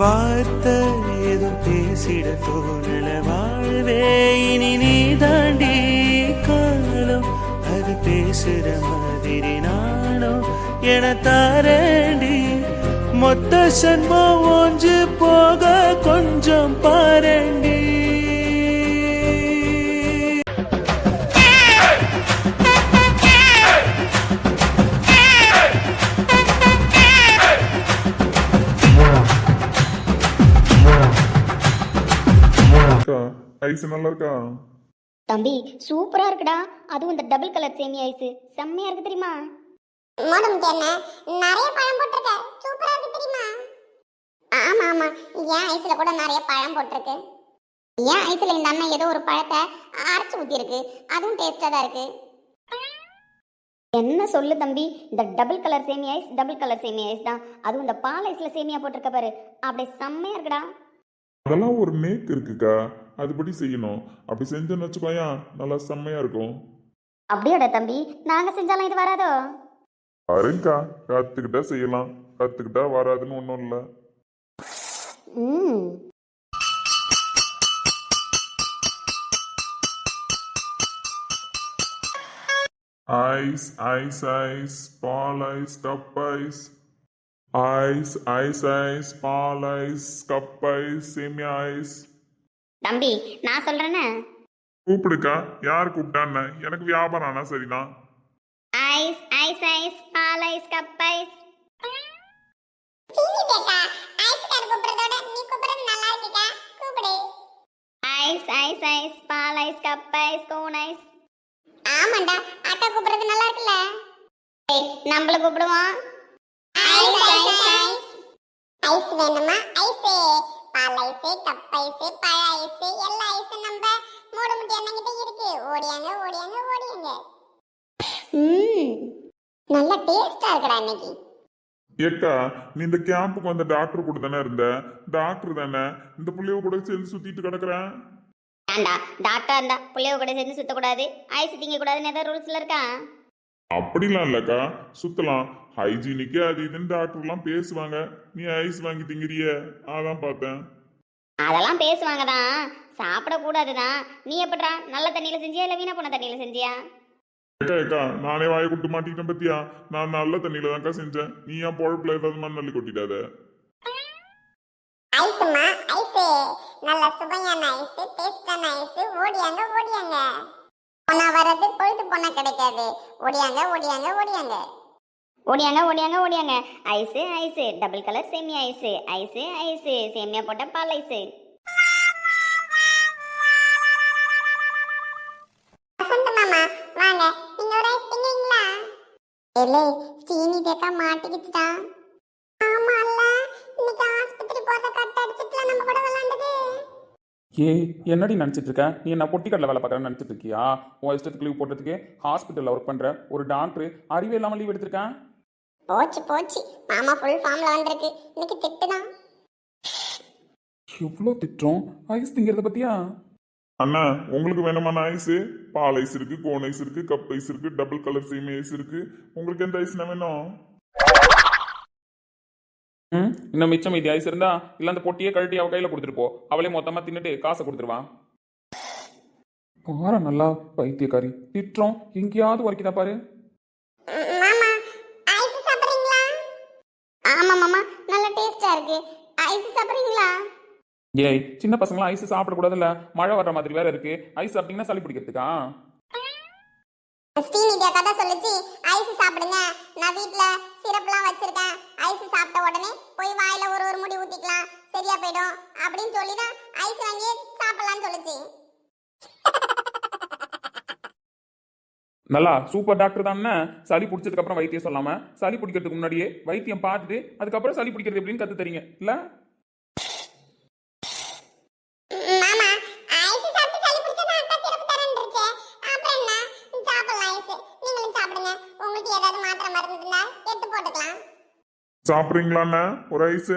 வார்த்தை ஏதும் பேசிட தோணல. வாழ்வே இனி நீ தாண்டி காலம் அது பேசுற மாதிரி நானும் என தாரண்டி. மொத்த சன்மம் ஒன்று போக கொஞ்சம் பாரண்டி ஐஸ் நல்லா இருக்கா? தம்பி சூப்பரா இருக்குடா. அதுவும் இந்த டபுள் கலர் சேமியா ஐஸ் செம்மையா இருக்கு தெரியுமா? மோடம் என்ன? நிறைய பழம் போட்டிருக்க. சூப்பரா இருக்கு தெரியுமா? ஆமா ஆமா. என் ஐஸ்ல கூட நிறைய பழம் போட்டிருக்கு. என் ஐஸ்ல இந்த அண்ணன் ஏதோ ஒரு பழத்தை அரைச்சு ஊத்தி இருக்கு அதுவும் டேஸ்டா தான் இருக்கு. என்ன சொல்லு தம்பி? இந்த டபுள் கலர் சேமியா ஐஸ் டபுள் கலர் சேமியா ஐஸ் தான். அதுவும் இந்த பால் ஐஸ்ல சேமியா போட்டிருக்க பாரு. அப்படியே செம்மையா இருக்குடா. அதெல்லாம் ஒரு நேக் இருக்குக்கா. அதுபடி செய்யணும். அப்படி செஞ்சோன்னு வச்சுக்கோயா நல்லா செம்மையா இருக்கும். அப்படியோட தம்பி நாங்க செஞ்சாலும் இது வராதோ? பாருங்கக்கா கத்துக்கிட்டா செய்யலாம். கத்துக்கிட்டா வராதுன்னு ஒன்றும் இல்லை. ம். ஐஸ் ஐஸ் ஐஸ் பால் ice cup ice ice ice ice பால் ஐஸ் கப் ஐஸ் சேமியா ஐஸ் தம்பி நான் சொல்றேனே? கூப்பிடுக்கா. யார் கூப்பிட்டான்னு? எனக்கு வியாபாரம் ஆனா சரிதான். ஐஸ் ஐஸ் ஐஸ் பால் ice cup ice ice ice ice பால் ice cup ice cone ice ஆமாண்டா அக்கா கூப்பிடுறது நல்லா இருக்குல்ல? ஏய், நம்மள கூப்பிடுவோம் ஐஸ் ஐஸ் ஐஸ் ஐஸ் வேணுமா? ஐஸ் பால் ஐஸ் கப் ஐஸ் பழ ஐஸ் எல்லா ஐஸும் நம்ம மூட முட்டி அண்ணங்கிட்ட இருக்கு. ஓடியாங்க ஓடியாங்க ஓடியாங்க. ம் நல்ல டேஸ்டா இருக்குடா இன்னைக்கு. ஏக்கா நீ இந்த கேம்புக்கு வந்த டாக்டர் கூட தானே இருந்த? டாக்டர் தானே? இந்த புள்ளைய கூட சேர்ந்து சுத்திட்டு கிடக்குறேன் ஏண்டா டாக்டர் இருந்தா புள்ளைய கூட சேர்ந்து சுத்தக்கூடாது? ஐஸ் திங்க கூடாதுன்னு ஏதாவது ரூல்ஸ்ல இருக்கா? அப்படிலாம் இல்லக்கா. சுத்தலாம். ஹைஜீனிக்கு அது இதுன்னு டாக்டர்லாம் பேசுவாங்க. நீ ஐஸ் வாங்கி திங்கிறிய? அதான் பார்த்தேன். அதெல்லாம் பேசுவாங்க தான். சாப்பிடக்கூடாது தான் நீ எப்படிடா நல்ல தண்ணியில செஞ்சியா இல்லை வீணா போன தண்ணியில செஞ்சியா? ஏக்கா ஏக்கா நானே வாயை கொடுத்து மாட்டிக்கிட்டேன் பத்தியா? நான் நல்ல தண்ணியில தான்க்கா செஞ்சேன். நீ ஏன் பொழப்புல ஏதாவது மண்ணள்ளி கொட்டிடாத? ஐஸ்மா ஐஸ் நல்ல சுவையான ஐஸ் டேஸ்டான ஐஸ் ஓடியாங்க ஓடியாங்க. போனா வர்றது பொழுது போனா கிடைக்காது. ஓடியாங்க ஓடியாங்க ஓடியாங்க. ஓடியாங்க ஓடியாங்க ஓடியாங்க. Ice ice. டபுள் கலர் சேமியா ஐஸு. Ice ice. சேமியா போட்ட பால் ஐஸு. மாமா வாங்க. நீங்க ஒரு ஐஸ் திங்குவீங்களா இல்லே சீனி தேக்கா மாட்டிக்கிச்சுடா. ஏய் என்னடி நினச்சிட்டு இருக்க நீ என்ன பொட்டிக்கடல வேலை பார்க்குறேன்னு நினச்சிட்டு இருக்கியா உன் இஷ்டத்துக்கு லீவ் போடுறதுக்கு ஹாஸ்பிட்டலில் ஒர்க் பண்ணுற ஒரு டாக்டர் அறிவே இல்லாமல் லீவ் எடுத்திருக்கேன். போச்சு போச்சு. மாமா ஃபுல் ஃபார்ம்ல வந்திருக்கு. இன்னைக்கு திட்டுதான் எவ்வளோ திட்டம்? ஐஸ் திங்கிறத பத்தியா? அண்ணா உங்களுக்கு வேணுமான ஐஸ் பால் ஐஸ் இருக்கு கோன் ஐஸ் இருக்கு கப் ஐஸ் இருக்கு டபுள் கலர் சேமி ஐஸ் இருக்கு. உங்களுக்கு எந்த ஐஸ்னா வேணும்? ம்? இன்னும் மிச்சம் மீதி ஐஸ் இருந்தா இல்லை அந்த பொட்டியே கழட்டி அவ கையில் கொடுத்துட்டு போ. அவளே மொத்தமாக தின்னுட்டு காசை கொடுத்துருவான் பாரு நல்லா பைத்தியக்காரி. திட்டம் எங்கேயாவது வரைக்குதா பாரு. ஆமா மாமா. நல்ல டேஸ்டா இருக்கு. ஐஸ் சாப்பிடுறீங்களா? ஏய் சின்ன பசங்களாம் ஐஸ் சாப்பிடக்கூடாதுல்ல. மழை வர்ற மாதிரி வேற இருக்கு. ஐஸ் சாப்பிட்டீங்கன்னா சளி பிடிக்கிறதுக்கா? ஸ்ரீநிதியா கதை சொல்லிச்சு ஐஸ் சாப்பிடுங்க. நான் வீட்டில் சிரப்லாம் வச்சிருக்கேன். ஐஸ் சாப்பிட்ட உடனே போய் வாயில ஒரு ஒரு முடி ஊத்திக்கலாம். சரியா போயிடும். அப்படின்னு சொல்லி தான் ஐஸ் வாங்கி சாப்பிடலாம்னு சொல்லிச்சு. நல்லா சூப்பர் டாக்டர் தானே? சளி பிடிச்சதுக்கு அப்புறம் வைத்தியம் சொல்லாம சளி பிடிக்கிறதுக்கு முன்னாடியே வைத்தியம் பார்த்துட்டு அதுக்கப்புறம் சளி பிடிக்கிறது எப்படின்னு கத்து தரீங்க. இல்ல ம், மாமா ஐஸ் சாப்பிட்டு சளி பிடிச்சா அக்கா சிரப் தரேன்றுச்சே அப்புறம் என்ன சாப்பிடலாம் ஐஸ் நீங்களும் சாப்பிடுங்க உங்களுக்கு ஏதாவது மாத்திரை மருந்து இருந்தா எடுத்து போட்டுக்கலாம். சாப்பிட்றீங்களாண்ணா? ஒரு ஐஸ்.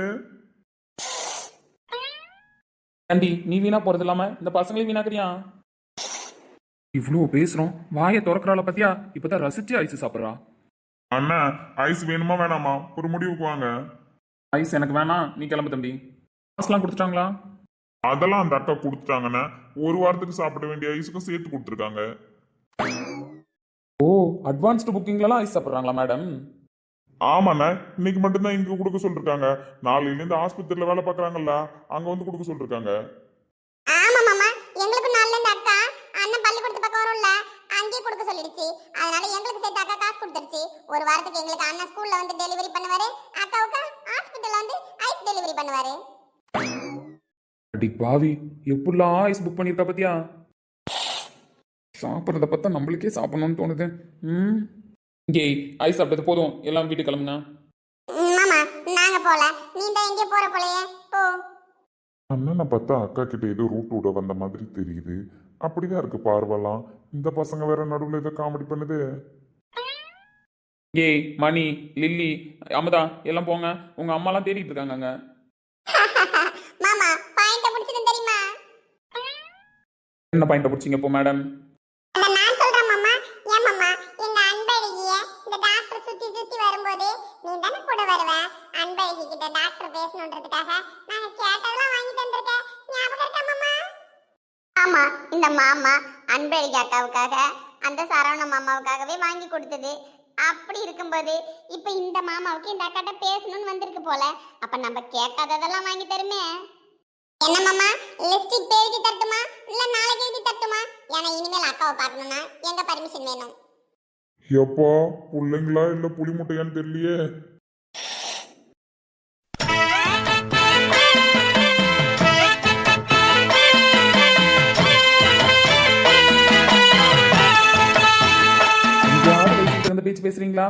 ஆண்டி நீ வீணா போறது இல்லாம இந்த பசங்களையும் வீணாக்குறியா? இவ்வளோ பேசுறோம். வாயை திறக்கறாள பத்தியா? இப்பதான் ரசிச்சு ஐஸ் சாப்பிட்றா. அண்ணா ஐஸ் வேணுமா வேணாமா? ஒரு முடிவுக்கு வாங்க. ஐஸ் எனக்கு வேணாம். நீ கிளம்பு தம்பி. காசுலாம் கொடுத்துட்டாங்களா? அதெல்லாம் அந்த அக்கா கொடுத்துட்டாங்கண்ணே. ஒரு வாரத்துக்கு சாப்பிட வேண்டிய ஐஸுக்கும் சேர்த்து கொடுத்துருக்காங்க. அட்வான்ஸ்டு புக்கிங்லலாம் ஐஸ் சாப்பிட்றாங்களா மேடம் ஆமாண்ணே இன்னைக்கு மட்டும்தான் இங்க கொடுக்க சொல்லிருக்காங்க. நாளையிலேருந்து ஆஸ்பத்திரியில வேலை பார்க்கறாங்கல்ல அங்க வந்து கொடுக்க சொல்லிருக்காங்க. ஆமா மாமா. எங்களுக்கு நாள்ல இந்த அக்கா அண்ணன் பள்ளிக்கூடத்து பக்கம் வரும்ல அங்கேயே கொடுக்க சொல்லிடுச்சு. அதனால எங்களுக்கு சேர்த்து அக்கா காசு கொடுத்துருச்சு. ஒரு வாரத்துக்கு எங்களுக்கு அண்ணன் ஸ்கூல்ல வந்து டெலிவரி பண்ணுவாரு அக்காவுக்கு ஹாஸ்பிட்டல்ல வந்து ஐஸ் டெலிவரி பண்ணுவாரு. அடி பாவி எப்படிலாம் ஐஸ் புக் பண்ணியிருக்கா பத்தியா? சாப்பிட்றத பார்த்தா நம்மளுக்கே சாப்பிடணும்னு தோணுது. ம். இங்கே ஐஸ் சாப்பிட்டது போதும். எல்லாம் வீட்டுக்கு கிளம்புங்க ம், மாமா நாங்க போல. நீ தான் எங்கே போற போலயே? போ. அண்ணனை பார்த்தா அக்கா கிட்ட ஏதோ ரூட் விட வந்த மாதிரி தெரியுது. அப்படிதான் இருக்கு பார்வலாம். இந்த பசங்க வேற நடுவில் ஏதோ காமெடி பண்ணுது. ஏய் மணி லில்லி அமுதா எல்லாம் போங்க. உங்க அம்மாலாம் தேடிட்டு இருக்காங்க அங்க மாமா பாயிண்ட பிடிச்சது தெரியுமா? என்ன பாயிண்ட பிடிச்சிங்க இப்போ மேடம்? வரும்போது நீ தானே கூட வருவ? அன்பழகி கிட்ட டாக்டர் பேசணுன்றதுக்காக நாங்க கேட்டதெல்லாம் வாங்கி தந்திருக்க ஞாபகம் இருக்கா மாமா? ஆமா இந்த மாமா அன்பழகி அக்காவுக்காக அந்த சரவண மாமாவுக்காகவே வாங்கி கொடுத்தது. அப்படி இருக்கும்போது இப்ப இந்த மாமாவுக்கு இந்த அக்காட்ட பேசணும்னு வந்திருக்கு போல. அப்ப நம்ம கேட்காததெல்லாம் வாங்கி தருமே. என்ன மாமா? லிஸ்ட் இப்ப எழுதி தட்டுமா? இல்ல நாளைக்கு எழுதி தட்டுமா? ஏன்னா இனிமேல் அக்காவை பார்க்கணும்னா எங்க பர்மிஷன் வேணும்? எப்பா பிள்ளைங்களா இல்ல புலி முட்டையான்னு தெரியலையே. பேச்சு பேசுறீங்களா?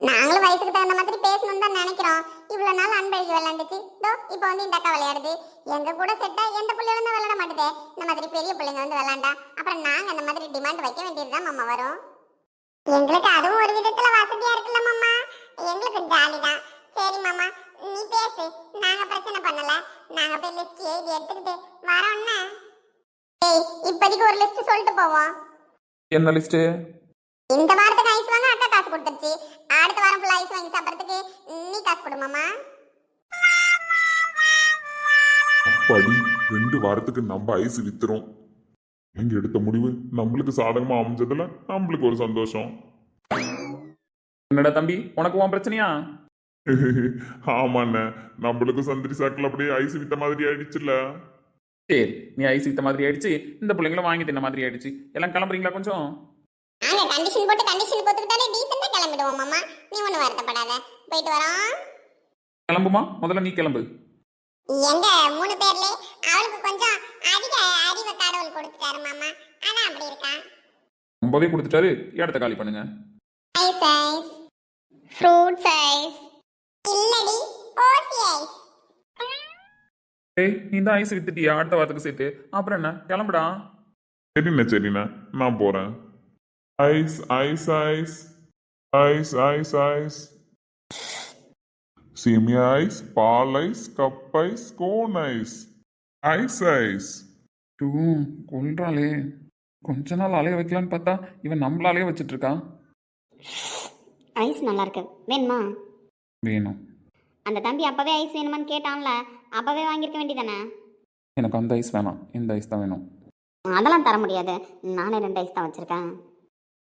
நாங்களும் வயசுக்கு தகுந்த மாதிரி பேசணும்னு தான் நினைக்கிறோம். இவ்வளவு நாள் அன்பழகி விளையாண்டுச்சு. இதோ இப்போ வந்து இந்த அக்கா விளையாடுது. எங்க கூட செட்டா எந்த பிள்ளை வந்து விளையாட மாட்டுதே? இந்த மாதிரி பெரிய பிள்ளைங்க வந்து விளையாண்டா. அப்புறம் நாங்க அந்த மாதிரி டிமாண்ட் வைக்க வேண்டியதுதான் மாமா வரும். எங்களுக்கு அதுவும் ஒரு விதத்துல வசதியா இருக்குல்ல மாமா. எங்களுக்கு ஜாலி தான் சரி மாமா. நீ பேசு. நாங்க பிரச்சனை பண்ணல. நாங்க போய் லிஸ்ட் எழுதி எடுத்துக்கிட்டு வரோம்னா ஏய் இப்போதைக்கு ஒரு லிஸ்ட் சொல்லிட்டு போவோம். என்ன லிஸ்ட்டு இந்த வாரத்துக்கு ஐஸ் வாங்க அக்கா காசு கொடுத்துருச்சு. அடுத்த வாரம் ஃபுல்லா ஐஸ் வாங்கி சாப்பிட்றதுக்கு நீ காசு கொடு மாமா. படி ரெண்டு வாரத்துக்கு நம்ம ஐஸ் வித்துறோம். எங்க எடுத்த முடிவு நம்மளுக்கு சாதகமா அமைஞ்சதுல நம்மளுக்கு ஒரு சந்தோஷம். என்னடா தம்பி உனக்கு உன் பிரச்சனையா? ஆமாண்ணே நம்மளுக்கும் சந்திரி சாக்கில் அப்படியே ஐஸ் வித்த மாதிரி ஆயிடுச்சுல்ல சரி நீ ஐஸ் வித்த மாதிரி ஆயிடுச்சு இந்த பிள்ளைங்களும் வாங்கி தின்ன மாதிரி ஆயிடுச்சு. எல்லாம் கிளம்புறீங்களா கொஞ்சம்? நாங்க கண்டிஷன் போட்டு கண்டிஷன் போட்டுக்கிட்டாலே டீசெண்டா கிளம்பிடுவோம் மாமா. நீ ஒன்றும் வருத்தப்படாத. போயிட்டு வரோம். கிளம்புமா? முதல்ல நீ கிளம்பு. எங்க மூணு பேர்ல அவளுக்கு கொஞ்சம் அதிக அறிவை கடவுள் கொடுத்துட்டாரு மாமா. அதான் அப்படி இருக்கான் ரொம்பவே கொடுத்துட்டாரு இடத்த காலி பண்ணுங்க? ஐஸ் ஐஸ் ஃப்ரூட்ஸ் ஐஸ் இல்லடி ஓசி ஐஸ் ஏய் நீ தான் ஐஸ் வித்துட்டியா? அடுத்த வாரத்துக்கு சேர்த்து. அப்புறம் என்ன? கிளம்புடா. சரிண்ணே சரிண்ணே. நான் போறேன். Ice ice ice ice ice ice சேமியா ஐஸ் பால் ice cup ice cone ice ice ice two கொல்றாளே கொஞ்ச நாள் அலைய வைக்கலான்னு பார்த்தா இவன் நம்மளாலே வச்சிட்டு இருக்கா ஐஸ் நல்லா இருக்கு வேணுமா? வேணும். அந்த தம்பி அப்பவே ஐஸ் வேணுமான்னு கேட்டான்ல. அப்பவே வாங்கியிருக்க வேண்டியதானே? எனக்கு அந்த ஐஸ் வேணாம். இந்த ஐஸ் தான் வேணும். அதெல்லாம் தர முடியாது. நானே ரெண்டு ஐஸ் தான் வச்சிருக்கேன்.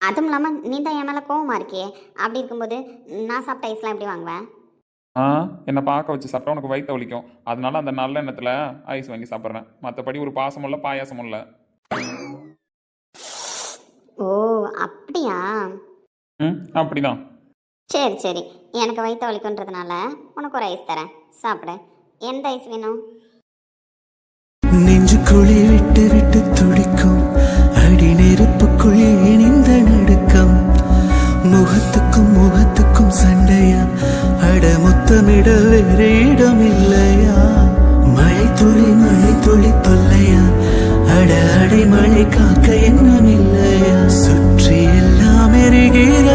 அதுவும் இல்லாமல் நீ தான் என் மேலே கோவமா இருக்கியே அப்படி இருக்கும்போது நான் சாப்பிட்ட ஐஸ்லாம் எப்படி வாங்குவேன்? ஆ என்னை பார்க்க வச்சு சாப்பிட்டா உனக்கு வயிற்று வலிக்கும். அதனால அந்த நல்ல எண்ணத்தில் ஐஸ் வாங்கி சாப்பிட்றேன். மற்றபடி ஒரு பாசமும் இல்லை பாயாசமும் இல்லை. ஓ அப்படியா? ம் அப்படிதான். சரி சரி. எனக்கு வயிற்று வலிக்குன்றதுனால உனக்கு ஒரு ஐஸ் தரேன். சாப்பிடு. எந்த ஐஸ் வேணும்? நெஞ்சுக்குழி விட்டு விட்டு துடிக்கும். அடி நெருப்புக்குள் காக்க எண்ணம் இல்லையா சுற்றி எல்லாம் எரிகிற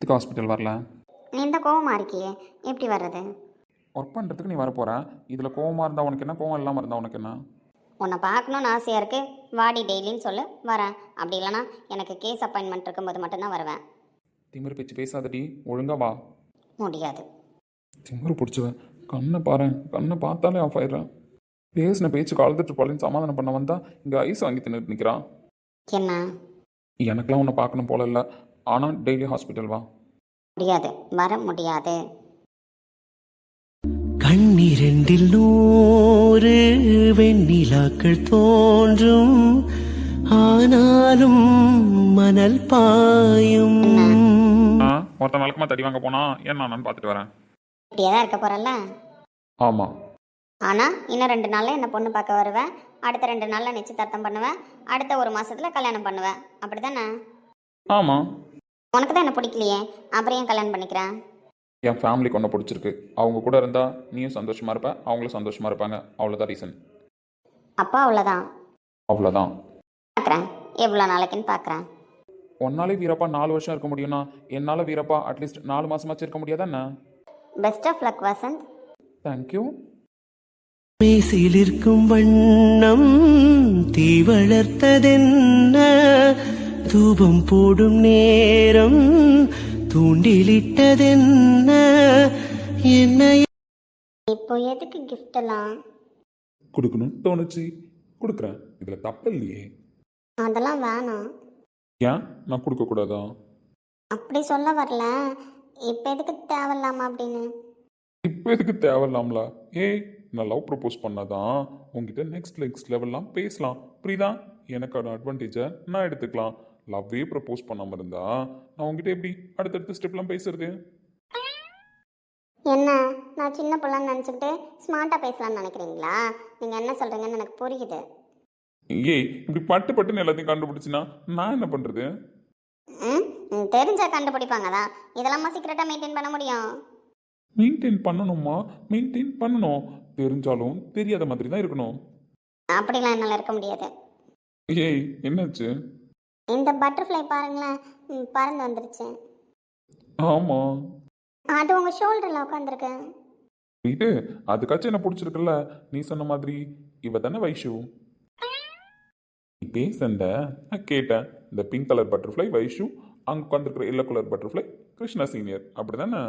ஹாஸ்பிட்டல் வரல? நீ இந்த கோவமா இருக்கியே. எப்படி வர்றது? ஒர்க் பண்ணுறதுக்கு நீ வரப்போற. இதில் கோவமாக இருந்தால் உனக்கு என்ன? கோவம் இல்லாமல் இருந்தால் உனக்கு என்ன? உன்னை பார்க்கணுன்னு ஆசையாக இருக்கு. வாடி டெய்லின்னு சொல்லு. வரேன். அப்படி இல்லைனா எனக்கு கேஸ் அப்பாயின்மெண்ட் இருக்கும்போது மட்டும்தான் வருவேன். திமிரு பேச்சு பேசாதடி. ஒழுங்கா வா. முடியாது. திமிரு பிடிச்சவ கண்ணை பாரு கண்ணை பார்த்தாலே ஆஃப் ஆயிடுறேன். பேசின பேச்சு கலந்துட்டு போலேன்னு சமாதானம் பண்ண வந்தா இங்கே ஐஸ் வாங்கி தின்னுட்டு நிற்கிறான் என்ன எனக்கெல்லாம் உன்னை பார்க்கணும் போல இல்லை. ஆனால் டெய்லி ஹாஸ்பிட்டல் வா. முடியாது. வர முடியாது. கண்ணிரண்டில் நூறு வெண்ணிலாக்கள் தோன்றும். ஆனாலும் மணல் பாயும். ஆ ஒருத்தன் வழக்கமாக தடி வாங்க போனா என்ன நான் பார்த்துட்டு வரேன். இப்படியே தான் இருக்க போறல்ல? ஆமாம் ஆனா இன்னும் ரெண்டு நாள்ல என்ன பொண்ணு பார்க்க வருவேன். அடுத்த ரெண்டு நாள்ல நிச்சயதார்த்தம் பண்ணுவேன். அடுத்த ஒரு மாசத்துல கல்யாணம் பண்ணுவேன். அப்படிதானே ஆமாம் உனக்கு தான் என்ன பிடிக்கலையே? அப்புறம் ஏன் கல்யாணம் பண்ணிக்கிறேன்? என் ஃபேமிலிக்கு ஒன்று பிடிச்சிருக்கு. அவங்க கூட இருந்தால் நீயும் சந்தோஷமாக இருப்ப அவங்களும் சந்தோஷமாக இருப்பாங்க. அவ்வளோதான் ரீசன் அப்பா அவ்வளோதான் அவ்வளோதான் பார்க்குறேன் எவ்வளோ நாளைக்குன்னு பார்க்குறேன் ஒன்னாலே வீரப்பா நாலு வருஷம் இருக்க முடியும்னா என்னால் வீரப்பா அட்லீஸ்ட் நாலு மாசமாச்சும் இருக்க முடியாதானே best of luck Vasanth. Thank you மேசிலிருக்கும் வண்ணம் தீ வளர்த்ததென்ன தூபம் போடும் நேரம் தூண்டிலிட்டதென்ன? என்னை இப்போ எதுக்கு gift எல்லாம்? கொடுக்கணும்னு தோணுச்சு. கொடுக்குறேன். இதில் தப்பு இல்லையே. அதெல்லாம் வேணாம். ஏன்? நான் கொடுக்கக்கூடாதா அப்படி சொல்ல வரல. இப்போ எதுக்கு தேவையில்லாம அப்படின்னு? இப்போ எதுக்கு தேவையில்லாமல? ஏய் நான் லவ் ப்ரப்போஸ் பண்ணாதான் உங்ககிட்ட நெக்ஸ்ட் நெக்ஸ்ட் லெவல்லாம் பேசலாம். புரியுதா? எனக்கான அட்வான்டேஜை நான் எடுத்துக்கலாம். லவ்வே ப்ரப்போஸ் பண்ணாமல் இருந்தா நான் உங்ககிட்ட எப்படி அடுத்தடுத்த ஸ்டெப்லாம் பேசுறது? என்ன? நான் சின்ன பிள்ளைன்னு நினச்சிக்கிட்டு ஸ்மார்ட்டாக பேசலாம்னு நினைக்கிறீங்களா? நீங்கள் என்ன சொல்கிறீங்கன்னு எனக்கு புரியுது. ஏய் இப்படி பட்டு பட்டுன்னு எல்லாத்தையும் கண்டுபிடிச்சினா நான் என்ன பண்ணுறது ம், தெரிஞ்சா கண்டுபிடிப்பாங்க தான் இதெல்லாம் சீக்கிரட்டாக மெயின்டைன் பண்ண முடியும்? மெயின்டைன் பண்ணணுமா? மெயின்டைன் பண்ணணும். தெரிஞ்சாலும் தெரியாத மாதிரி தான் இருக்கணும். அப்படிலாம் என்னால் இருக்க முடியாது. ஏய் என்னாச்சு? இந்த பட்டர்ஃப்ளை பாருங்களேன். ம், பறந்து வந்துருச்சு. ஆமாம் அது உங்கள் ஷோல்டரில் உட்காந்துருக்கு இது அதுக்காச்சும் என்ன பிடிச்சிருக்குல்ல? நீ சொன்ன மாதிரி இவ தானே வைஷு. நீ பேசண்ட நான் கேட்டேன். இந்த பிங்க் கலர் பட்டர்ஃப்ளை வைஷு அங்கே உட்காந்துருக்கிற yellow colour butterfly Krishna senior அப்படி தானே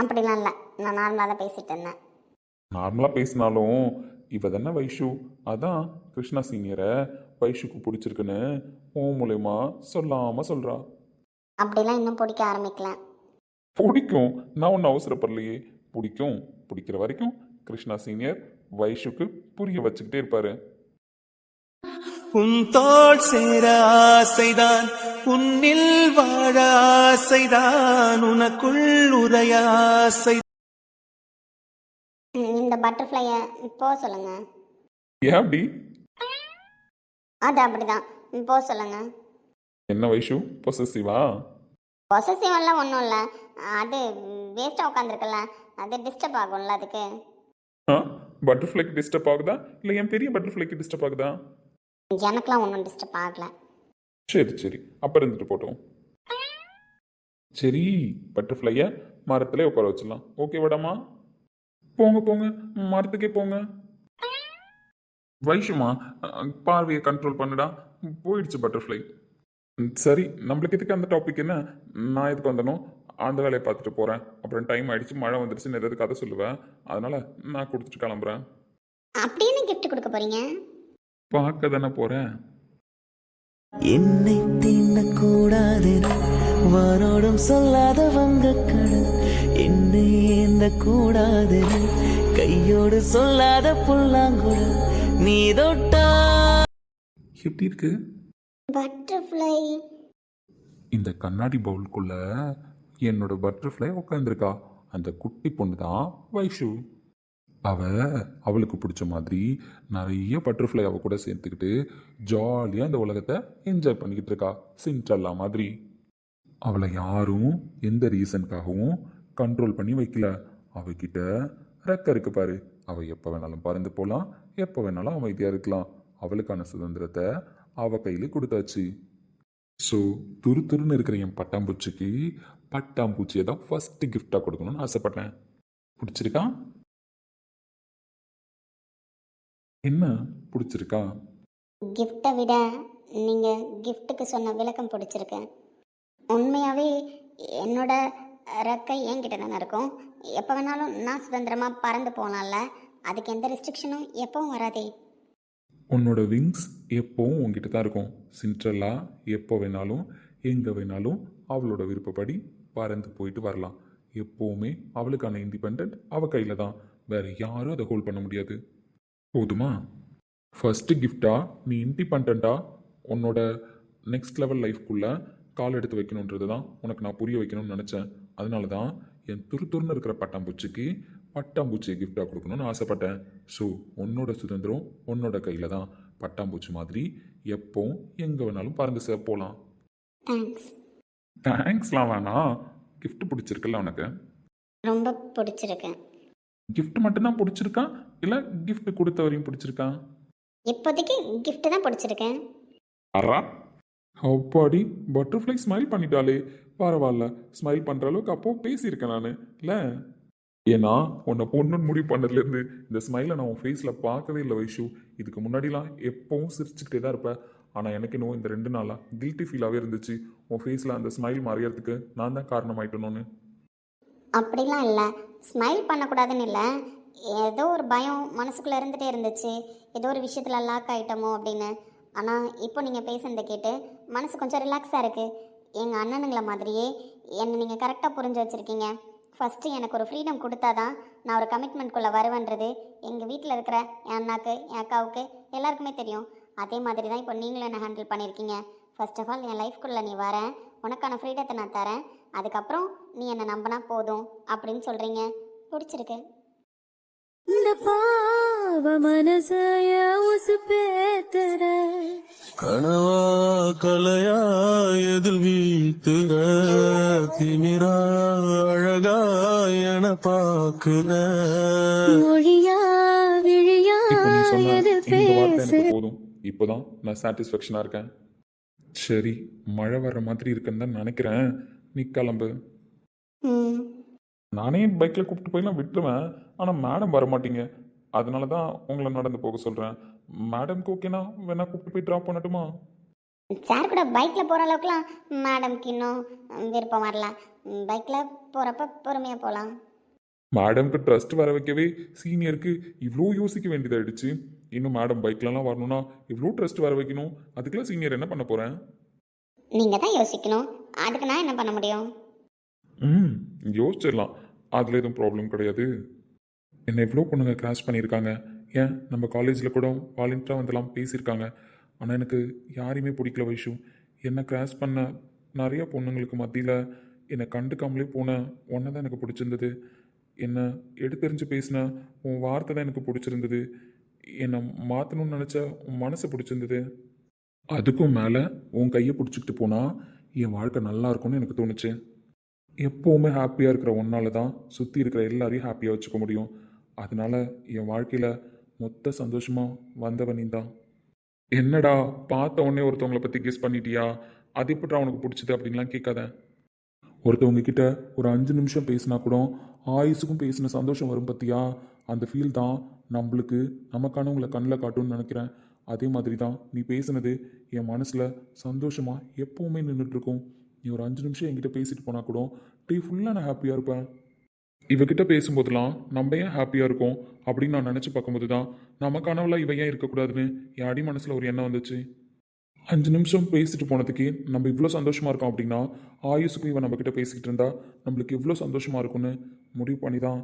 அப்படிலாம் இல்லை. நான் நார்மலாக தான் பேசிட்டு இருந்தேன். நார்மலாக பேசினாலும் இவ தானே வைஷு? அதான் கிருஷ்ணா சீனியரை வைஷுக்கு பிடிச்சிருக்குன்னு ஓ மூலயமா சொல்லாமல் சொல்கிறா அப்படிலாம் இன்னும் பிடிக்க ஆரம்பிக்கல. பிடிக்கும். நான் ஒன்றும் அவசரப்படலையே. பிடிக்கும். பிடிக்கிற வரைக்கும் கிருஷ்ணா சீனியர் வைஷுக்கு புரிய வச்சுக்கிட்டே இருப்பாரு. உன் தோள் சேர ஆசைதான். உன்னில் வாழ ஆசைதான் உனக்குள் உரைய ஆசை இந்த பட்டர்ஃப்ளையை போக சொல்லுங்க. ஏன் அப்படி? அது அப்படிதான். போக சொல்லுங்க. என்ன வைஷு? பொசசிவா பொசசிவெல்லாம் ஒன்றும் இல்லை. அது வேஸ்ட்டாக உட்காந்துருக்குல்ல அது டிஸ்டர்ப் ஆகும்ல அதுக்கு. பட்டர்ஃப்ளைக்கு டிஸ்டர்ப் ஆகுதா? இல்லை என் பெரிய பட்டர்ஃப்ளைக்கு டிஸ்டர்ப் ஆகுதா? எனக்கெலாம் ஒன்றும் டிஸ்டர்ப் ஆகலை. சரி சரி. அப்போ இருந்துட்டு போட்டோம். சரி பட்டர்ஃப்ளையை மரத்திலே உட்கார வச்சிடலாம். ஓகே விடாமா போங்க போங்க. மரத்துக்கே போங்க. வைஷுமா பார்வையை கண்ட்ரோல் பண்ணுடா. போயிடுச்சு பட்டர்ஃப்ளை சரி நம்மளுக்கு எதுக்கு அந்த டாபிக் என்ன? நான் எதுக்கு வந்தனும் அந்த வேலையை பார்த்துட்டு போகிறேன் அப்புறம் டைம் ஆயிடுச்சு மழை வந்துருச்சுன்னு ஏதாவது கதை சொல்லுவேன். அதனால நான் கொடுத்துட்டு கிளம்புறேன். அப்படின்னு கிஃப்ட் கொடுக்க போறீங்க? பார்க்க தானே போகிறேன் என்னை தீண்டக்கூடாதென வானோடும் சொல்லாத வங்கக்கடல் என்னை ஏந்த கூடாதென கையோடு சொல்லாத புல்லாங்குழல். நீ தொட்டா. எப்படி இருக்கு? பட்டர்ஃப்ளை இந்த கண்ணாடி பவுலுக்குள்ள என்னோட பட்டர்ஃப்ளை உட்காந்துருக்கா அந்த குட்டி பொண்ணு தான் வைஷு. அவ அவளுக்கு பிடிச்ச மாதிரி நிறைய பட்டர்ஃப்ளை அவள் கூட சேர்த்துக்கிட்டு ஜாலியாக இந்த உலகத்தை என்ஜாய் பண்ணிக்கிட்டு இருக்கா. சின்ட்ரல்லா மாதிரி. அவளை யாரும் எந்த ரீசனுக்காகவும் கண்ட்ரோல் பண்ணி வைக்கல. அவகிட்ட ரெக்க இருக்கு பாரு. அவள் எப்போ வேணாலும் பறந்து போகலாம் எப்போ வேணாலும் அமைதியாக இருக்கலாம். அவளுக்கான சுதந்திரத்தை அவள் கையில் கொடுத்தாச்சு. ஸோ துரு துருன்னு இருக்கிற என் பட்டாம்பூச்சிக்கு பட்டாம்பூச்சியை தான் ஃபஸ்ட்டு கிஃப்டாக கொடுக்கணும்னு ஆசைப்பட்டேன். பிடிச்சிருக்கா? என்ன பிடிச்சிருக்கா? கிஃப்டை விட நீங்கள் கிஃப்ட்டுக்கு சொன்ன விளக்கம் பிடிச்சிருக்கு. உண்மையாகவே என்னோட ரெக்கை என்கிட்ட தானே இருக்கும். எப்போ வேணாலும் நான் சுதந்திரமாக பறந்து போகலாம்ல அதுக்கு எந்த ரெஸ்ட்ரிக்ஷனும் எப்பவும் வராதே. உன்னோட விங்ஸ் எப்போவும் உங்ககிட்ட தான் இருக்கும். சின்ட்ரல்லா எப்போ வேணாலும் எங்கே வேணாலும் அவளோட விருப்பப்படி பறந்து போயிட்டு வரலாம். எப்போவுமே அவளுக்கான இண்டிபெண்ட் அவ கையில் தான். வேற யாரும் அதை ஹோல்ட் பண்ண முடியாது. போதுமா? ஃபர்ஸ்ட் கிஃப்டா நீ இண்டிபெண்டா உன்னோட நெக்ஸ்ட் லெவல் லைஃப்குள்ள கால் எடுத்து வைக்கணுன்றது தான் உனக்கு நான் புரிய வைக்கணும்னு நினச்சேன். அதனால தான் என் துரு துருன்னு இருக்கிற பட்டாம்பூச்சிக்கு பட்டாம்பூச்சியை கிஃப்டாக கொடுக்கணும்னு ஆசைப்பட்டேன். ஸோ உன்னோட சுதந்திரம் உன்னோட கையில் தான். பட்டாம்பூச்சி மாதிரி எப்போவும் எங்கே வேணாலும் பறந்து சே போகலாம் தேங்க்ஸ் தேங்க்ஸ்லாம் வேணாம் gift பிடிச்சிருக்குல்ல உனக்கு? ரொம்ப பிடிச்சிருக்கு. Gift மட்டும்தான் பிடிச்சிருக்கா? இல்லை gift கொடுத்தவரையும் பிடிச்சிருக்கா? இப்போதைக்கு gift தான் பிடிச்சிருக்கேன். அரா அப்பாடி பட்டர்ஃப்ளை ஸ்மைல் பண்ணிட்டாலே பரவாயில்ல ஸ்மைல் பண்ணுற அளவுக்கு அப்போ பேசியிருக்கேன் நான் இல்லை? ஏன்னா உன்னை பொண்ணுன்னு முடிவு பண்ணதுலேருந்து இந்த ஸ்மைலை நான் உன் ஃபேஸில் பார்க்கவே இல்லை வைஷு. இதுக்கு முன்னாடிலாம் எப்பவும் சிரிச்சுக்கிட்டே தான் இருப்பேன். ஆனால் எனக்கு இன்னும் இந்த ரெண்டு நாளாக கில்ட்டி ஃபீலாகவே இருந்துச்சு. உன் ஃபேஸில் அந்த ஸ்மைல் மறையறதுக்கு நான் தான் காரணமாயிட்டணும்னு அப்படிலாம் இல்லை. ஸ்மைல் பண்ணக்கூடாதுன்னு இல்லை. ஏதோ ஒரு பயம் மனசுக்குள்ளே இருந்துகிட்டே இருந்துச்சு. ஏதோ ஒரு விஷயத்தில் லாக் ஆகிட்டோமோ அப்படின்னு. ஆனால் இப்போ நீங்கள் பேசுனதை கேட்டு மனசு கொஞ்சம் ரிலாக்ஸாக இருக்குது எங்கள் அண்ணனுங்களை மாதிரியே என்னை நீங்கள் கரெக்டாக புரிஞ்சு வச்சுருக்கீங்க. ஃபஸ்ட்டு எனக்கு ஒரு ஃப்ரீடம் கொடுத்தா தான் நான் ஒரு கமிட்மெண்ட்குள்ளே வருவேன்றது எங்கள் வீட்டில் இருக்கிற என் அண்ணாக்கு என் அக்காவுக்கு எல்லாருக்குமே தெரியும். அதே மாதிரி தான் இப்போ நீங்களும் என்ன ஹேண்டில் பண்ணியிருக்கீங்க ஃபர்ஸ்ட் ஆஃப் ஆல் என் லைஃப்குள்ளே நீ வரேன் உனக்கான ஃப்ரீடத்தை நான் தரேன். அதுக்கப்புறம் நீ என்னை நம்பினா போதும் அப்படின்னு சொல்கிறீங்க பிடிச்சிருக்கு. இந்த பாவ மனசைய உசுப்பேத்துற. கனவா கலையா எதில் வீழ்த்துக திமிரா அழகா என பாக்குற மொழியா விழியா எது பேசு. போதும். இப்போதான் நான் சாட்டிஸ்ஃபேக்ஷனாக இருக்கேன். சரி மழை வர்ற மாதிரி இருக்குன்னு தான் நினைக்கிறேன். நீ கிளம்பு. நானே பைக்கில் கூப்பிட்டு போயெல்லாம் விட்டுருவேன். ஆனால் மேடம் வர மாட்டீங்க அதனால தான் உங்களை நடந்து போக சொல்கிறேன் மேடம்க்கு ஓகேனா வேணா கூப்பிட்டு போய் ட்ராப் பண்ணட்டுமா? சார் கூட பைக்கில் போகிற அளவுக்குலாம் மேடம்க்கு இன்னும் விருப்பம் வரல. பைக்கில் போகிறப்ப பொறுமையாக போகலாம் மேடம்க்கு ட்ரஸ்ட் வர வைக்கவே சீனியருக்கு இவ்வளோ யோசிக்க வேண்டியதாயிடுச்சு. இன்னும் மேடம் பைக்லலாம் வரணும்னா இவ்வளோ ட்ரஸ்ட் வர வைக்கணும். அதுக்கெல்லாம் சீனியர் என்ன பண்ண போகிறேன் நீங்கள் தான் யோசிக்கணும். அதுக்கு நான் என்ன பண்ண முடியும்? ம் யோசிச்சிடலாம். அதில் எதுவும் ப்ராப்ளம் கிடையாது. என்னை எவ்வளோ பொண்ணுங்க கிராஷ் பண்ணியிருக்காங்க. ஏன்? நம்ம காலேஜில் கூட வாலண்டியராக வந்தெல்லாம் பேசியிருக்காங்க. ஆனால் எனக்கு யாரையுமே பிடிக்கல வைஷு. என்னை கிராஷ் பண்ண நிறைய பொண்ணுங்களுக்கு மத்தியில் என்னை கண்டுக்காமலே போன ஒன்றை தான் எனக்கு பிடிச்சிருந்தது. என்னை எடுத்தெறிஞ்சு பேசின உன் வார்த்தை தான் எனக்கு பிடிச்சிருந்தது. என்னை மாற்றணும்னு நினச்ச உன் மனசு பிடிச்சிருந்தது. அதுக்கும் மேலே உன் கையை பிடிச்சிக்கிட்டு போனால் என் வாழ்க்கை நல்லா இருக்கும்னு எனக்கு தோணுச்சு. எப்போவுமே ஹாப்பியாக இருக்கிற ஒன்னால தான் சுற்றி இருக்கிற எல்லாரையும் ஹாப்பியாக வச்சுக்க முடியும். அதனால என் வாழ்க்கையில் மொத்த சந்தோஷமாக வந்தவன் நீ தான் என்னடா பார்த்த உடனே ஒருத்தவங்களை பற்றி கெஸ் பண்ணிட்டியா? அது எப்படிடா உனக்கு பிடிச்சது அப்படின்லாம் கேட்காத. ஒருத்தவங்க கிட்ட ஒரு அஞ்சு நிமிஷம் பேசினா கூட ஆயுசுக்கும் பேசின சந்தோஷம் வரும் பத்தியா? அந்த ஃபீல் தான் நம்மளுக்கு நமக்கானவங்களை கண்ணில் காட்டும்னு நினைக்கிறேன். அதே மாதிரி தான் நீ பேசுனது என் மனசில் சந்தோஷமாக எப்போவுமே நின்றுட்டுருக்கும் நீ ஒரு அஞ்சு நிமிஷம் என்கிட்ட பேசிட்டு போனால் கூட டே ஃபுல்லாக நான் ஹாப்பியாக இருப்பேன். இவகிட்ட பேசும்போதெல்லாம் நம்ம ஏன் ஹாப்பியாக இருக்கோம்? அப்படின்னு நான் நினச்சி பார்க்கும்போது தான் நமக்கானவளா இவ ஏன் இருக்கக்கூடாதுன்னு என் அடி மனசில் ஒரு எண்ணம் வந்துச்சு. அஞ்சு நிமிஷம் பேசிட்டு போனதுக்கு நம்ம இவ்வளோ சந்தோஷமாக இருக்கோம் அப்படின்னா ஆயுசுக்கும் இவன் நம்மக்கிட்ட பேசிக்கிட்டு இருந்தா நம்மளுக்கு இவ்வளோ சந்தோஷமாக இருக்கும்னு முடிவு பண்ணி தான்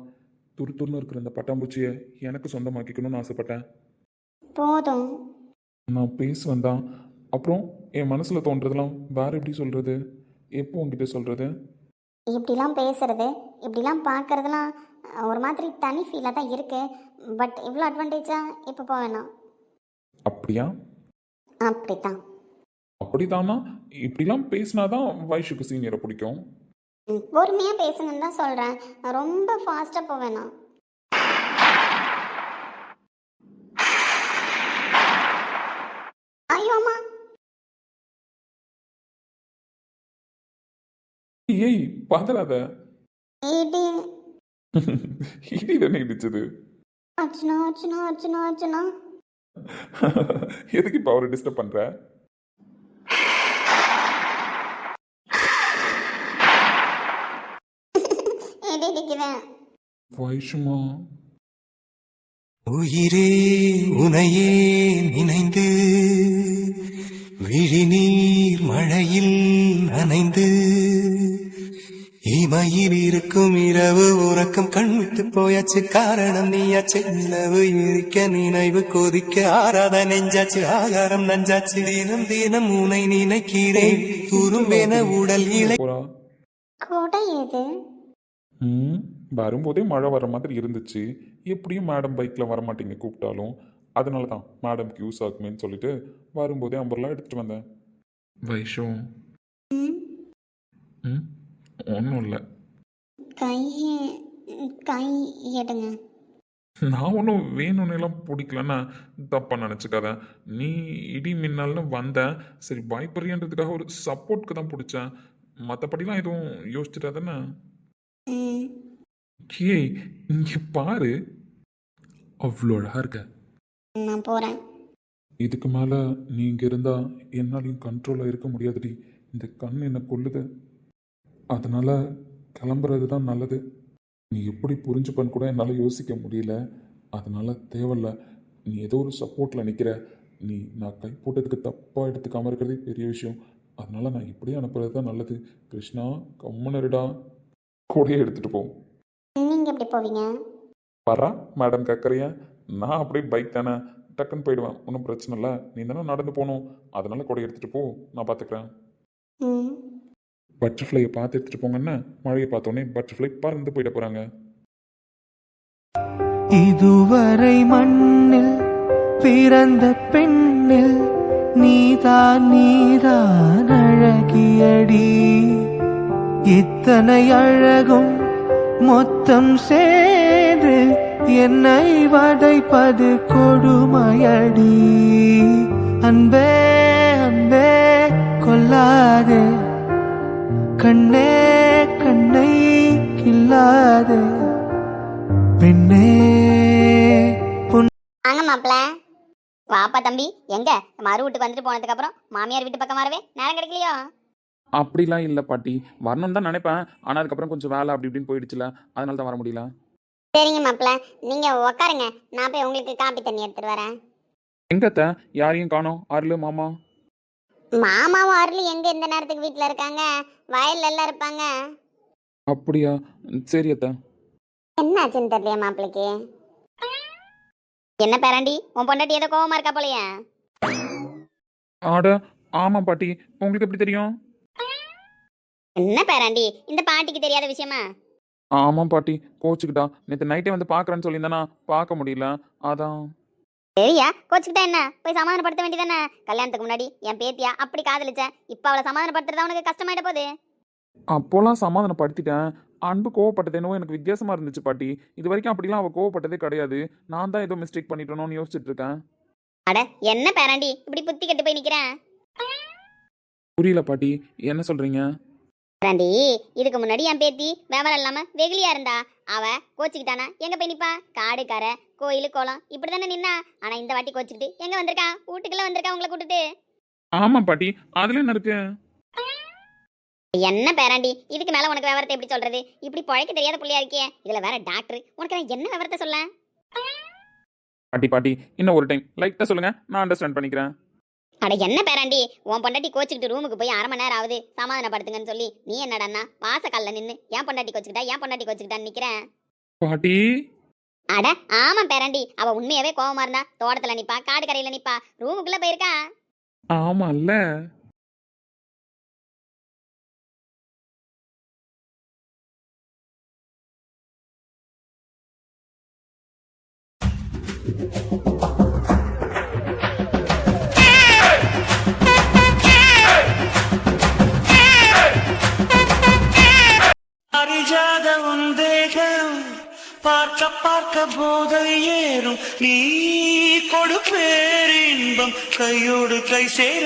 துரு துருன்னு இருக்கிற இந்த பட்டாம்பூச்சியை எனக்கு சொந்தமாக்கிக்கணும்னு ஆசைப்பட்டேன். போதும். நான் பேசுவேன் தான். அப்புறம் என் மனசில் தோன்றதெல்லாம் வேற எப்படி சொல்கிறது எப்போ உங்ககிட்ட சொல்கிறது இப்படிலாம் பேசுறது இப்படிலாம் பார்க்கறதுலாம் ஒரு மாதிரி தனி ஃபீலாக தான் இருக்குது பட் இவ்வளோ அட்வான்டேஜாக இப்போ போக வேணாம். அப்படியா? அப்படித்தான். அப்படிதானா? இப்படிலாம் பேசினாதான் வைஷுக்கு சீனியரை பிடிக்கும். பொறுமையாக பேசுங்கன்னு தான் சொல்கிறேன் ரொம்ப ஃபாஸ்ட்டாக போக வேணாம். ஏய் பதறாத? இடி. இடி தானே இடிச்சது? அர்ச்சனா அர்ச்சனா அர்ச்சனா அர்ச்சனா. எதுக்கு இப்போ அவரை டிஸ்டர்ப் பண்ற? இடி இடிக்குவேன் வைஷுமா. உயிரே உனையே நினைந்து விழிநீர் மழையில் நனைந்து இமையில் இருக்கும் இரவு உறக்கம் கண் விட்டு போயாச்சு. காரணம் நீயாச்சு. நிலவு இருக்க நினைவு கொதிக்க ஆறாத நெஞ்சாச்சு. ஆகாரம் நஞ்சாச்சு. தினம் தினம் உனை நினைக்கிறேன். துரும்பென உடல் இழை போறா. கொடை எது? ம் வரும்போதே மழை வர மாதிரி இருந்துச்சு. எப்படியும் மேடம் பைக்கில் வரமாட்டீங்க கூப்பிட்டாலும். அதனால தான் மேடம்க்கு யூஸ் ஆகுமேன்னு சொல்லிட்டு வரும்போதே அம்பர்லாம் எடுத்துகிட்டு வந்தேன். வைஷு. ம், ம்? ஒன்றும் இல்லை. கை கை எடுங்க நான் ஒன்றும் வேணும்னுலாம் பிடிக்கலன்னா தப்பாக நினச்சிக்காத. நீ இடி மின்னல்னு வந்தேன் சரி பயப்படுறியன்றதுக்காக ஒரு சப்போர்ட்க்கு தான் பிடிச்சேன். மற்றபடிலாம் எதுவும் யோசிச்சுட்டா தானே ம். ஏய் இங்கே பாரு. அவ்வளோ அழகாக இருக்க. நான் போகிறேன் இதுக்கு மேலே நீ இங்கே இருந்தால் என்னாலையும் கண்ட்ரோலாக இருக்க முடியாதுடி. இந்த கண் என்னை கொல்லுது? அதனால் கிளம்புறது தான் நல்லது. நீ எப்படி புரிஞ்சுப்பன்னு கூட என்னால் யோசிக்க முடியல. அதனால் தேவையில்ல. நீ ஏதோ ஒரு சப்போர்ட்டில் நிற்கிற நீ நான் கை போட்டதுக்கு தப்பாக எடுத்துக்காம இருக்கிறதே பெரிய விஷயம். அதனால் நான் இப்படியே அனுப்புறது தான் நல்லது. கிருஷ்ணா கம்மனருடா கூடையே எடுத்துகிட்டு போ. நீங்கள் எப்படி போவீங்க? வரா மேடம் கேட்குறியா நான் அப்படியே பைக் தானே. டக்குன்னு போயிடுவேன். ஒன்றும் பிரச்சனை இல்லை. நீ தானே நடந்து போகணும். அதனால கூட எடுத்துகிட்டு போ. நான் பார்த்துக்கிறேன் ம். பட்டர்ஃப்ளையை பார்த்து எடுத்துகிட்டு போங்கன்னா மழையை பார்த்தோன்னே பட்டர்ஃப்ளை பறந்து போயிட போகிறாங்க இதுவரை மண்ணில் பிறந்த பெண்ணில் நீதான் நீதான் அழகியடி. இத்தனை அழகும் மொத்தம் சேர்ந்து என்னை வதைப்பது கொடுமையடி. அன்பே அன்பே கொல்லாதே. கண்ணே கண்ணை கில்லாதே பெண்ணே வாங்க மாப்பிள. வாப்பா தம்பி எங்க? மறு வீட்டுக்கு வந்துட்டு போனதுக்கு அப்புறம் மாமியார் வீட்டு பக்கம் வரவே நேரம் கிடைக்கலையோ? அப்படிலாம் இல்லை பாட்டி. வரணும்னு தான் நினைப்பேன். ஆனால் அதுக்கப்புறம் கொஞ்சம் வேலை அப்படி இப்படின்னு போயிடுச்சுல. அதனால தான் வர முடியல. சரிங்க மாப்பிள. நீங்க உக்காருங்க. நான் போய் உங்களுக்கு காப்பி தண்ணி எடுத்துட்டு வரேன். எங்கத்த? யாரையும் காணோம். அருள் மாமா? மாமாவும் அருள் எங்க இந்த நேரத்துக்கு வீட்ல இருக்காங்க? வயல்ல எல்லாம் இருப்பாங்க. அப்படியா? சரி அத்தை. என்னாச்சுன்னு தெரியல மாப்பிளைக்கு என்ன பேராண்டி? உன் பொண்டாட்டி ஏதோ கோவமா இருக்கா போலயே. ஆட ஆமாம் பாட்டி. உங்களுக்கு எப்படி தெரியும்? என்ன பேராண்டி? இந்த பாட்டிக்கு தெரியாத விஷயமா? ஆமாம் பாட்டி. கோச்சுக்கிட்டா. நேற்று நைட்டே வந்து பார்க்குறேன்னு சொல்லியிருந்தேனா பார்க்க முடியல. அதான். சரியா கோச்சுக்கிட்டா என்ன? போய் சமாதானப்படுத்த வேண்டியதானே? கல்யாணத்துக்கு முன்னாடி என் பேத்தியா அப்படி காதலிச்சேன் இப்ப அவளை சமாதானப்படுத்துறது உனக்கு கஷ்டமாயிட போகுது? அப்போலாம் சமாதானப்படுத்திட்டேன். அன்பு கோவப்பட்டது என்னவோ எனக்கு வித்தியாசமாக இருந்துச்சு பாட்டி. இது வரைக்கும் அப்படிலாம் அவள் கோவப்பட்டதே கிடையாது. நான் தான் ஏதோ மிஸ்டேக் பண்ணிட்டோன்னு யோசிச்சுட்டு இருக்கேன் அட என்ன பேராண்டி? இப்படி புத்தி கெட்டு போய் நிக்கிறேன்? புரியல பாட்டி. என்ன சொல்கிறீங்க பேராண்டி இதுக்கு முன்னாடி என் பேத்தி விவரம் இல்லாம வெகுளியா இருந்தா. அவ கோச்சுக்கிட்டானா. எங்க போய் நிப்பா? காடு கரை கோயில் குளம் இப்படிதானே நின்னா? ஆனா இந்த வாட்டி கோச்சுக்கிட்டு எங்க வந்திருக்கா? வீட்டுக்குள்ள வந்திருக்கா உங்களை கூட்டிட்டு? ஆமாம் பாட்டி. அதில் என்ன இருக்கு? என்ன பேராண்டி? இதுக்கு மேல உனக்கு விவரத்தை எப்படி சொல்றது? இப்படி பழைக்க தெரியாத புள்ளையா இருக்கியே இதுல வேற டாக்டர் உனக்கு நான் என்ன விவரத்தை சொல்ல? பாட்டி பாட்டி. இன்னும் ஒரு டைம் லைட்டாக சொல்லுங்கள் நான் அண்டர்ஸ்டாண்ட் பண்ணிக்கிறேன். அட என்ன பேராண்டி? உன் பொண்டாட்டி கோச்சுக்கிட்டு ரூமுக்கு போய் அரை மணி நேரம் ஆகுது. சமாதானப்படுத்துங்கன்னு சொல்லி. நீ என்னடான்னா வாசக்கல்ல நின்னு ஏன் பொண்டாட்டி கோச்சுக்கிட்டா? ஏன் பொண்டாட்டி கோச்சுக்கிட்டான்னு நிக்கிறேன் பாட்டி. அட ஆமா பேராண்டி. அவ உண்மையாவே கோவமா இருந்தா தோட்டத்துல நிப்பா காடு கரையில நிப்பா. ரூமுக்குள்ள போயிருக்கா? ஆமால்ல. அறியாத உன் தேகம். பார்க்க பார்க்க போதை ஏறும். நீ கொடுப்பேர் இன்பம். கையோடு கை சேர